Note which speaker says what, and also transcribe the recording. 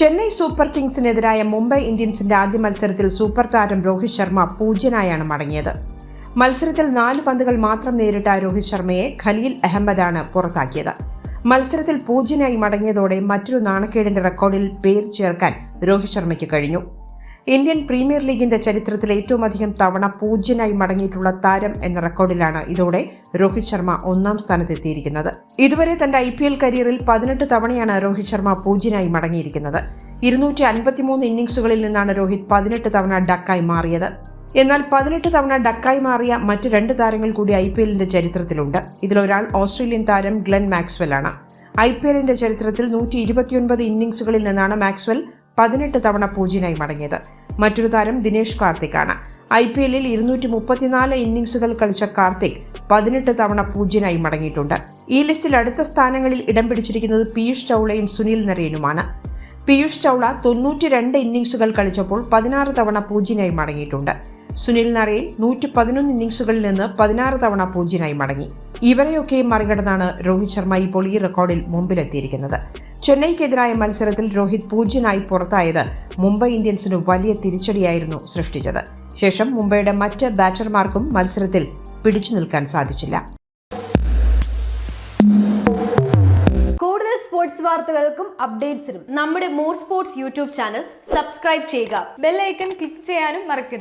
Speaker 1: Chennai super കിങ്സിനെതിരായ മുംബൈ ഇന്ത്യൻസിന്റെ ആദ്യ മത്സരത്തിൽ സൂപ്പർ താരം രോഹിത് ശർമ്മ പൂജ്യനായാണ് മടങ്ങിയത്. മത്സരത്തിൽ നാല് പന്തുകൾ മാത്രം നേരിട്ട രോഹിത് ശർമ്മയെ ഖലീൽ അഹമ്മദാണ് പുറത്താക്കിയത്. മത്സരത്തിൽ പൂജ്യനായി മടങ്ങിയതോടെ മറ്റൊരു നാണക്കേടിന്റെ റെക്കോർഡിൽ പേര് ചേർക്കാൻ രോഹിത് ശർമ്മയ്ക്ക് കഴിഞ്ഞു. ഇന്ത്യൻ പ്രീമിയർ ലീഗിന്റെ ചരിത്രത്തിൽ ഏറ്റവും അധികം തവണ പൂജ്യനായി മടങ്ങിയിട്ടുള്ള താരം എന്ന റെക്കോർഡിലാണ് ഇതോടെ രോഹിത് ശർമ്മ ഒന്നാം സ്ഥാനത്തെത്തിയിരിക്കുന്നത്. ഇതുവരെ തന്റെ ഐ പി എൽ കരിയറിൽ പതിനെട്ട് തവണയാണ് രോഹിത് ശർമ്മ പൂജ്യനായി മടങ്ങിയിരിക്കുന്നത്. ഇരുന്നൂറ്റി അൻപത്തിമൂന്ന് ഇന്നിംഗ്സുകളിൽ നിന്നാണ് രോഹിത് പതിനെട്ട് തവണ ഡക്കായി മാറിയത്. എന്നാൽ പതിനെട്ട് തവണ ഡക്കായി മാറിയ മറ്റ് രണ്ട് താരങ്ങൾ കൂടി ഐ പി എല്ലിന്റെ ചരിത്രത്തിലുണ്ട്. ഇതിലൊരാൾ ഓസ്ട്രേലിയൻ താരം ഗ്ലെൻ മാക്സ്വെൽ ആണ് ഐ പി എല്ലിന്റെ ചരിത്രത്തിൽ നൂറ്റി ഇരുപത്തിയൊൻപത് ഇന്നിംഗ്സുകളിൽ നിന്നാണ് മാക്സ്വെൽ പതിനെട്ട് തവണ പൂജ്യനായി മടങ്ങിയത്. മറ്റൊരു താരം ദിനേഷ് കാർത്തിക് ആണ് ഐ പി എല്ലിൽ ഇരുന്നൂറ്റി മുപ്പത്തിനാല് ഇന്നിംഗ്സുകൾ കളിച്ച കാർത്തിക് പതിനെട്ട് തവണ പൂജ്യനായി മടങ്ങിയിട്ടുണ്ട്. ഈ ലിസ്റ്റിൽ അടുത്ത സ്ഥാനങ്ങളിൽ ഇടം പിടിച്ചിരിക്കുന്നത് പീയൂഷ് ചൗളയും സുനിൽ നരേനുമാണ്. പീയൂഷ് ചൗള തൊണ്ണൂറ്റി രണ്ട് ഇന്നിംഗ്സുകൾ കളിച്ചപ്പോൾ പതിനാറ് തവണ പൂജ്യനായി മടങ്ങിയിട്ടുണ്ട്. സുനിൽ നരേൻ നൂറ്റി പതിനൊന്ന് ഇന്നിംഗ്സുകളിൽ നിന്ന് പതിനാറ് തവണ പൂജ്യനായി മടങ്ങി. ഇവരെയൊക്കെയും മറികടന്നാണ് രോഹിത് ശർമ്മ ഇപ്പോൾ ഈ റെക്കോർഡിൽ മുമ്പിലെത്തിയിരിക്കുന്നത്. ചെന്നൈക്കെതിരായ മത്സരത്തിൽ രോഹിത് പൂജ്യനായി പുറത്തായത് മുംബൈ ഇന്ത്യൻസിന് വലിയ തിരിച്ചടിയായിരുന്നു സൃഷ്ടിച്ചത്. ശേഷം മുംബൈയുടെ മറ്റ് ബാറ്റർമാർക്കും മത്സരത്തിൽ പിടിച്ചു നിൽക്കാൻ സാധിച്ചില്ല.
Speaker 2: കൂടുതൽ സ്പോർട്സ് വാർത്തകൾക്കും അപ്ഡേറ്റ്സിനും നമ്മുടെ more sports YouTube channel subscribe ചെയ്യുക.
Speaker 3: ബെല്ലൈക്കൺ ക്ലിക്ക് ചെയ്യാനും മറക്കരുത്.